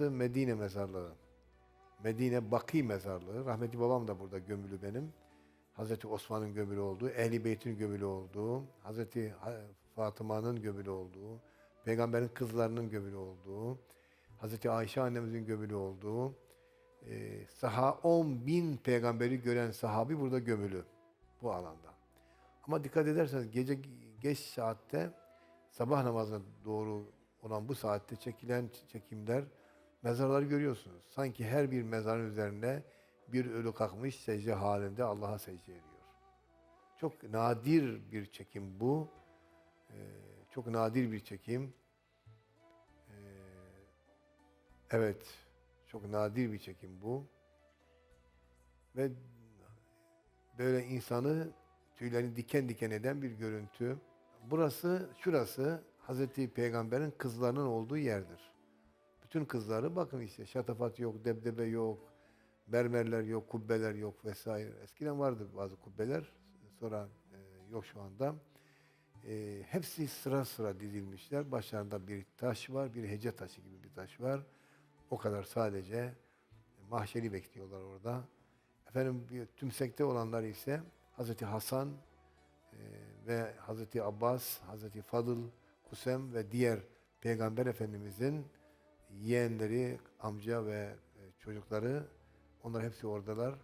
Medine mezarlığı. Medine Baki mezarlığı. Rahmetli babam da burada gömülü benim. Hazreti Osman'ın gömülü olduğu, Ehli Beyt'in gömülü olduğu, Hazreti Ha- Fatıma'nın gömülü olduğu, Peygamberin kızlarının gömülü olduğu, Hazreti Ayşe annemizin gömülü olduğu, e, saha 10 bin peygamberi gören sahabi burada gömülü bu alanda. Ama dikkat ederseniz gece geç saatte sabah namazına doğru olan bu saatte çekilen çekimler mezarları görüyorsunuz. Sanki her bir mezarın üzerine bir ölü kalkmış secde halinde Allah'a secde ediyor. Çok nadir bir çekim bu. Ee, çok nadir bir çekim. Ee, evet, çok nadir bir çekim bu. Ve böyle insanı tüylerini diken diken eden bir görüntü. Burası, şurası Hazreti Peygamber'in kızlarının olduğu yerdir. Bütün kızları bakın işte şatafat yok, debdebe yok, mermerler yok, kubbeler yok vesaire. Eskiden vardı bazı kubbeler, sonra e, yok şu anda. E, hepsi sıra sıra dizilmişler. Başlarında bir taş var, bir hece taşı gibi bir taş var. O kadar sadece mahşeri bekliyorlar orada. Efendim bir tümsekte olanlar ise Hazreti Hasan e, ve Hazreti Abbas, Hazreti Fadıl, Kusem ve diğer Peygamber Efendimizin yeğenleri, amca ve e, çocukları onlar hepsi oradalar.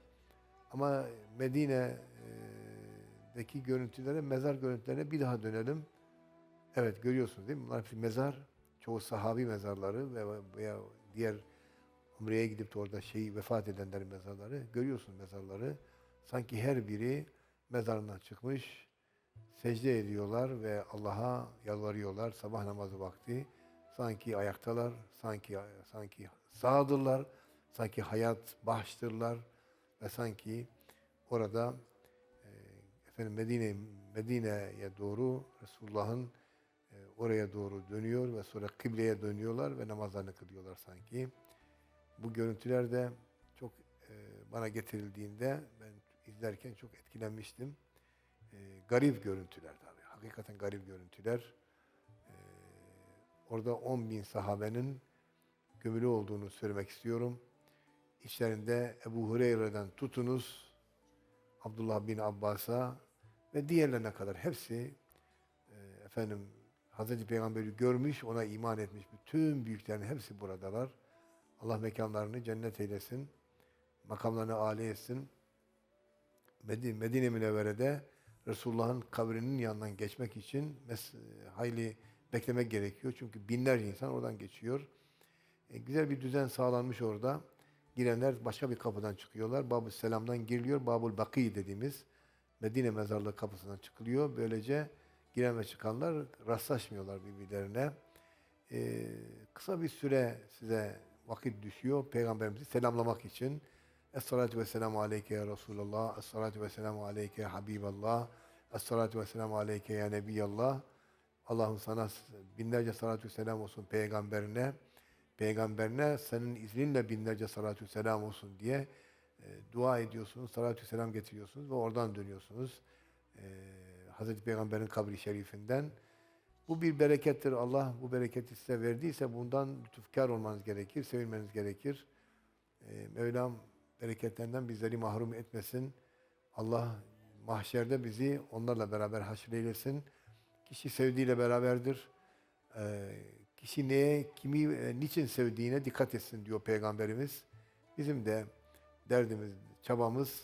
Ama Medine'deki görüntülere, mezar görüntülerine bir daha dönelim. Evet görüyorsunuz değil mi? Bunlar hepsi mezar. Çoğu sahabi mezarları ve veya diğer Umre'ye gidip de orada şeyi vefat edenlerin mezarları. Görüyorsunuz mezarları. Sanki her biri mezarından çıkmış, secde ediyorlar ve Allah'a yalvarıyorlar sabah namazı vakti. Sanki ayaktalar, sanki sanki sağdırlar, sanki hayat baştırlar ve sanki orada e, efendim Medine Medine'ye doğru Resulullah'ın e, oraya doğru dönüyor ve sonra kıbleye dönüyorlar ve namazlarını kılıyorlar sanki. Bu görüntüler de çok e, bana getirildiğinde ben izlerken çok etkilenmiştim. E, garip görüntüler tabii. Hakikaten garip görüntüler. E, orada 10 bin sahabenin gömülü olduğunu söylemek istiyorum. İçlerinde Ebu Hureyre'den tutunuz, Abdullah bin Abbas'a ve diğerlerine kadar hepsi e, efendim Hazreti Peygamber'i görmüş, ona iman etmiş bütün büyüklerin hepsi buradalar. Allah mekanlarını cennet eylesin. Makamlarını âli etsin. Medine, Medine Münevvere'de Resulullah'ın kabrinin yanından geçmek için mes- hayli beklemek gerekiyor. Çünkü binlerce insan oradan geçiyor. E, güzel bir düzen sağlanmış orada. Girenler başka bir kapıdan çıkıyorlar. Babul Selam'dan giriliyor. Babul Baki dediğimiz Medine mezarlığı kapısından çıkılıyor. Böylece giren ve çıkanlar rastlaşmıyorlar birbirlerine. E, kısa bir süre size vakit düşüyor Peygamberimizi selamlamak için. Esselatu ve selamu aleyke ya Resulallah. Esselatu ve selamu aleyke ya Habiballah. Esselatu ve selamu aleyke ya Nebiyallah. Allah'ım sana binlerce salatu selam olsun peygamberine. Peygamberine senin izninle binlerce salatu selam olsun diye e, dua ediyorsunuz, salatu selam getiriyorsunuz ve oradan dönüyorsunuz. E, Hazreti Peygamber'in kabri şerifinden. Bu bir berekettir. Allah bu bereketi size verdiyse bundan lütufkar olmanız gerekir, sevinmeniz gerekir. E, Mevlam bereketlerinden bizleri mahrum etmesin. Allah mahşerde bizi onlarla beraber haşreylesin. Kişi sevdiğiyle beraberdir. Ee, kişi neye, kimi, e, niçin sevdiğine dikkat etsin diyor Peygamberimiz. Bizim de derdimiz, çabamız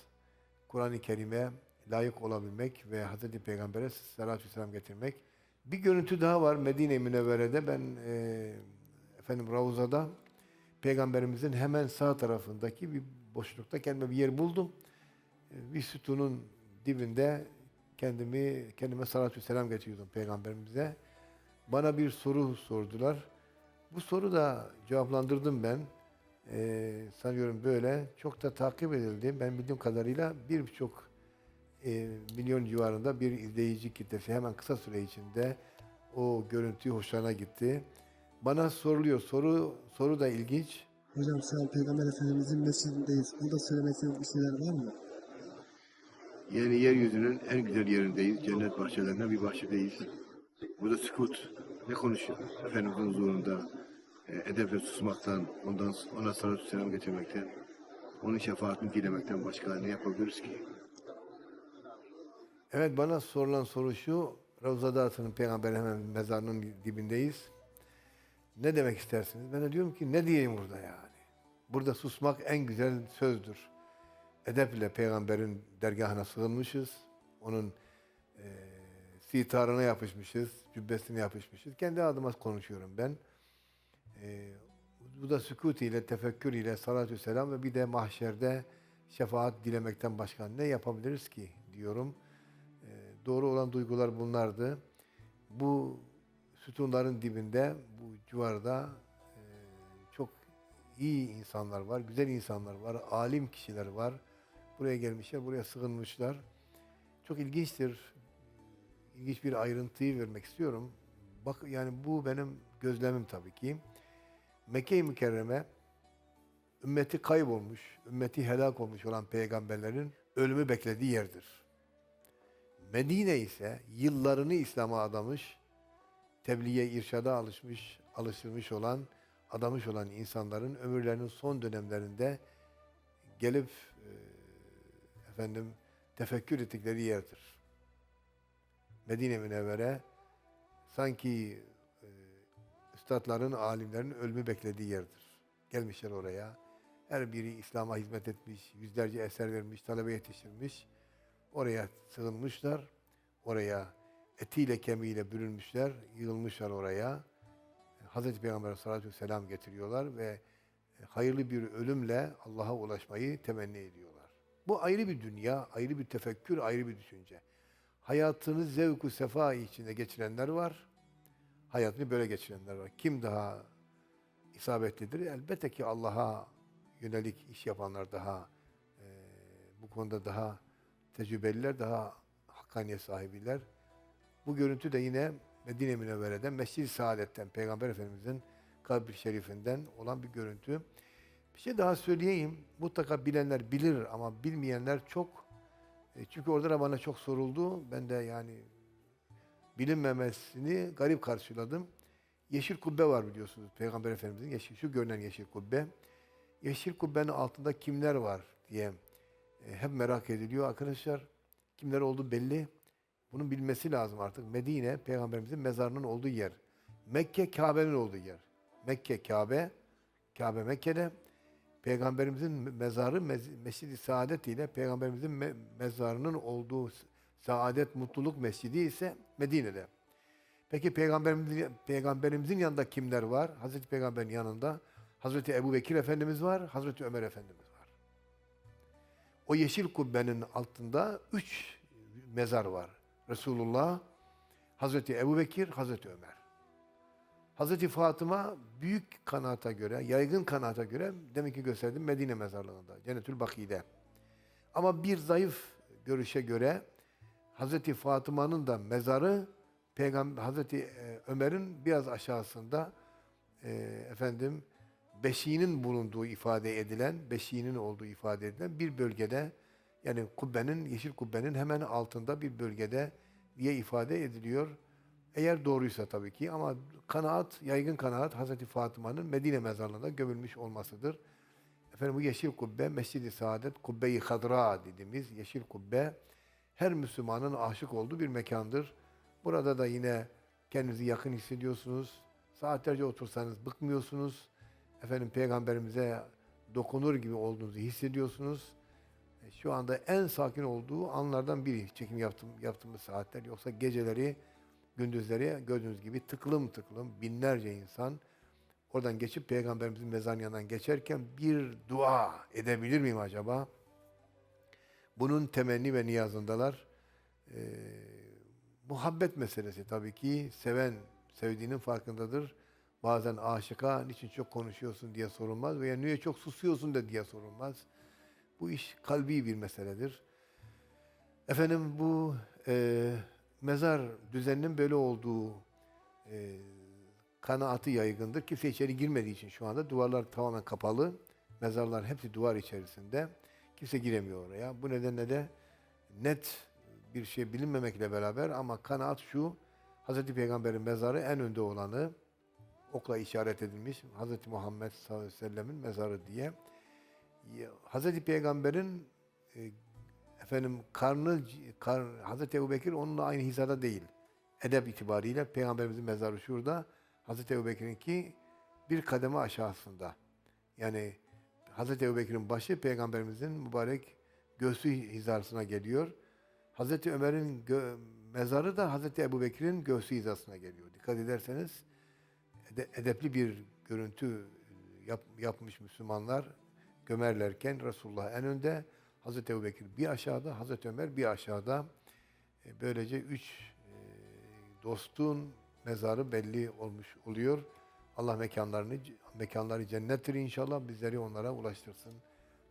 Kur'an-ı Kerim'e layık olabilmek ve Hazreti Peygamber'e salatu selam getirmek. Bir görüntü daha var Medine-i Münevvere'de. Ben e, efendim Ravuza'da Peygamberimizin hemen sağ tarafındaki bir boşlukta kendime bir yer buldum. E, Bir sütunun dibinde kendimi kendime salatü selam getiriyordum peygamberimize. Bana bir soru sordular. Bu soru da cevaplandırdım ben. Ee, sanıyorum böyle. Çok da takip edildi. Ben bildiğim kadarıyla bir buçuk e, milyon civarında bir izleyici kitlesi hemen kısa süre içinde o görüntü hoşlarına gitti. Bana soruluyor. Soru soru da ilginç. Hocam şu an Peygamber Efendimizin mescidindeyiz. Burada söylemek istediğiniz bir şeyler var mı? Yani yeryüzünün en güzel yerindeyiz. Cennet bahçelerinden bir bahçedeyiz. Burada sükut. Ne konuşuyor? Efendimizin huzurunda. e, edeple susmaktan, ondan ona salatü selam getirmekten, onun şefaatini dilemekten başka ne yapabiliriz ki? Evet bana sorulan soru şu. Ravzada Atı'nın peygamber hemen mezarının dibindeyiz. Ne demek istersiniz? Ben de diyorum ki ne diyeyim burada yani? Burada susmak en güzel sözdür. Edeple peygamberin dergahına sığınmışız. Onun eee sitarına yapışmışız, cübbesine yapışmışız. Kendi adıma konuşuyorum ben. Eee, bu da sükut ile, tefekkür ile, salatü selam ve bir de mahşerde şefaat dilemekten başka ne yapabiliriz ki diyorum. Eee, doğru olan duygular bunlardı. Bu sütunların dibinde, bu civarda eee, çok iyi insanlar var, güzel insanlar var, alim kişiler var. Buraya gelmişler, buraya sığınmışlar. Çok ilginçtir. İlginç bir ayrıntıyı vermek istiyorum. Bak yani bu benim gözlemim tabii ki. Mekke-i Mükerreme ümmeti kaybolmuş, ümmeti helak olmuş olan peygamberlerin ölümü beklediği yerdir. Medine ise yıllarını İslam'a adamış, tebliğe, irşada alışmış, alıştırmış olan, adamış olan insanların ömürlerinin son dönemlerinde gelip e, efendim tefekkür ettikleri yerdir. Medine Münevvere sanki e, üstadların, alimlerin ölümü beklediği yerdir. Gelmişler oraya. Her biri İslam'a hizmet etmiş, yüzlerce eser vermiş, talebe yetiştirmiş. Oraya sığınmışlar. Oraya etiyle kemiğiyle bürünmüşler, yığılmışlar oraya. Hazreti Peygamber sallallahu aleyhi ve sellem getiriyorlar ve e, hayırlı bir ölümle Allah'a ulaşmayı temenni ediyorlar. Bu ayrı bir dünya, ayrı bir tefekkür, ayrı bir düşünce. Hayatını zevku sefa içinde geçirenler var. Hayatını böyle geçirenler var. Kim daha isabetlidir? Elbette ki Allah'a yönelik iş yapanlar daha e, bu konuda daha tecrübeliler, daha hakkaniyet sahibiler. Bu görüntü de yine Medine Münevvere'den, Mescid-i Saadet'ten, Peygamber Efendimiz'in kabri şerifinden olan bir görüntü. Bir şey daha söyleyeyim. Mutlaka bilenler bilir ama bilmeyenler çok. E, çünkü orada da bana çok soruldu. Ben de yani bilinmemesini garip karşıladım. Yeşil kubbe var biliyorsunuz Peygamber Efendimiz'in yeşil, şu görünen yeşil kubbe. Yeşil kubbenin altında kimler var diye e, hep merak ediliyor arkadaşlar. Kimler olduğu belli. Bunun bilmesi lazım artık. Medine Peygamberimizin mezarının olduğu yer. Mekke Kabe'nin olduğu yer. Mekke Kabe, Kabe Mekke'de. Peygamberimizin mezarı Mez- Mescid-i Saadet ile Peygamberimizin me- mezarının olduğu Saadet Mutluluk Mescidi ise Medine'de. Peki Peygamberimizin, Peygamberimizin yanında kimler var? Hazreti Peygamber'in yanında Hazreti Ebu Bekir Efendimiz var, Hazreti Ömer Efendimiz var. O yeşil kubbenin altında üç mezar var. Resulullah, Hazreti Ebu Bekir, Hazreti Ömer. Hazreti Fatıma büyük kanaata göre, yaygın kanaata göre demek ki gösterdim Medine mezarlığında, Cennetül Baki'de. Ama bir zayıf görüşe göre Hazreti Fatıma'nın da mezarı Peygamber Hazreti e, Ömer'in biraz aşağısında e, efendim beşiğinin bulunduğu ifade edilen, beşiğinin olduğu ifade edilen bir bölgede yani kubbenin, yeşil kubbenin hemen altında bir bölgede diye ifade ediliyor. Eğer doğruysa tabii ki ama kanaat, yaygın kanaat Hazreti Fatıma'nın Medine mezarlığında gömülmüş olmasıdır. Efendim bu yeşil kubbe, Mescid-i Saadet, Kubbe-i Hadra dediğimiz yeşil kubbe her Müslümanın aşık olduğu bir mekandır. Burada da yine kendinizi yakın hissediyorsunuz. Saatlerce otursanız bıkmıyorsunuz. Efendim peygamberimize dokunur gibi olduğunuzu hissediyorsunuz. E, Şu anda en sakin olduğu anlardan biri çekim yaptım, yaptığımız saatler. Yoksa geceleri, gündüzleri gördüğünüz gibi tıklım tıklım binlerce insan oradan geçip peygamberimizin mezarının yanından geçerken bir dua edebilir miyim acaba? Bunun temenni ve niyazındalar. Ee, muhabbet meselesi tabii ki. Seven sevdiğinin farkındadır. Bazen aşıka niçin çok konuşuyorsun diye sorulmaz veya niye çok susuyorsun da diye sorulmaz. Bu iş kalbi bir meseledir. Efendim bu e, mezar düzeninin böyle olduğu e, kanaatı yaygındır. Kimse içeri girmediği için şu anda duvarlar tamamen kapalı. Mezarlar hepsi duvar içerisinde. Kimse giremiyor oraya. Bu nedenle de net bir şey bilinmemekle beraber ama kanaat şu, Hz. Peygamber'in mezarı en önde olanı, okla işaret edilmiş Hz. Muhammed sallallahu aleyhi ve sellemin mezarı diye. Hz. Peygamber'in e, efendim karnı kar, Hz. Ebu Bekir onunla aynı hizada değil. Edep itibariyle Peygamberimizin mezarı şurada. Hz. Ebu Bekir'inki bir kademe aşağısında. Yani Hz. Ebu Bekir'in başı Peygamberimizin mübarek göğsü hizasına geliyor. Hz. Ömer'in mezarı da Hz. Ebu Bekir'in göğsü hizasına geliyor. Dikkat ederseniz ede- edepli bir görüntü yap- yapmış Müslümanlar gömerlerken Resulullah en önde, Hz. Ebu Bekir bir aşağıda, Hz. Ömer bir aşağıda. E, Böylece üç e, dostun mezarı belli olmuş oluyor. Allah mekanlarını mekanları cennettir inşallah bizleri onlara ulaştırsın.